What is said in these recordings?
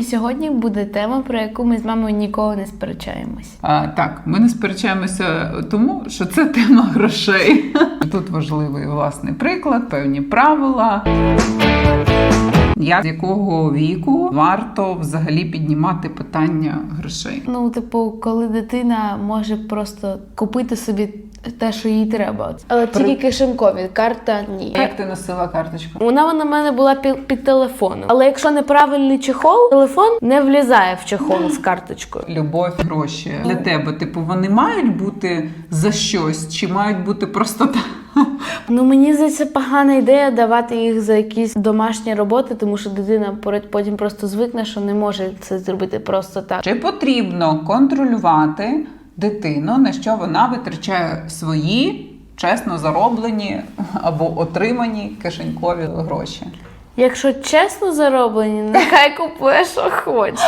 І сьогодні буде тема, про яку ми з мамою ніколи не сперечаємось. А, так, ми не сперечаємося тому, що це тема грошей. Тут важливий власний приклад, певні правила. Як з якого віку варто взагалі піднімати питання грошей? Ну, типу, коли дитина може просто купити собі те, що їй треба. Але При- тільки кишенькові, карта ні. Як ти носила карточку? Вона на мене була під, під телефоном. Але якщо неправильний чехол, телефон не влізає в чехол з карточкою. Любов, гроші для тебе. Типу, вони мають бути за щось, чи мають бути просто так? Ну мені здається, погана ідея давати їх за якісь домашні роботи, тому що дитина потім просто звикне, що не може це зробити просто так. Чи потрібно контролювати дитину, на що вона витрачає свої чесно зароблені або отримані кишенькові гроші? Якщо чесно зароблені, нехай купує, що хоче.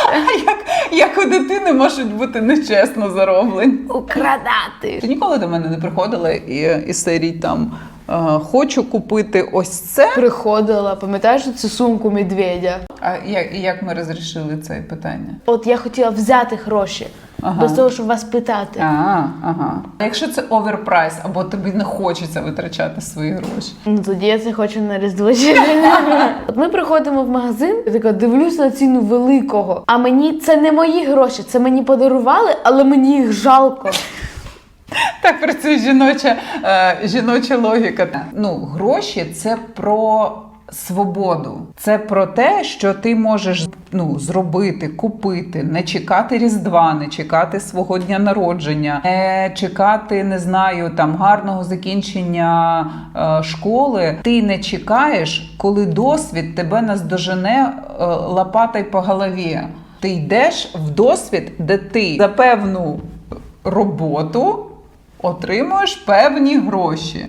Як, як у дитини можуть бути нечесно зароблені? Украдати. Ти ніколи до мене не приходила і, із серії там е, хочу купити ось це. Приходила, пам'ятаєш цю сумку медведя? А як, як ми розрішили це питання? От я хотіла взяти гроші Ага. без того, щоб вас питати. А, ага. А якщо це оверпрайс, або тобі не хочеться витрачати свої гроші? Ну тоді я це хочу на різдво. От ми приходимо в магазин, я така дивлюсь на ціну великого. А мені це не мої гроші, це мені подарували, але мені їх жалко. Так працює жіноча, е, жіноча логіка. Ну, гроші це про свободу. Це про те, що ти можеш ну, зробити, купити, не чекати Різдва, не чекати свого дня народження, не чекати, не знаю, там гарного закінчення е, школи. Ти не чекаєш, коли досвід тебе наздожене е, лопатай по голові. Ти йдеш в досвід, де ти за певну роботу отримуєш певні гроші.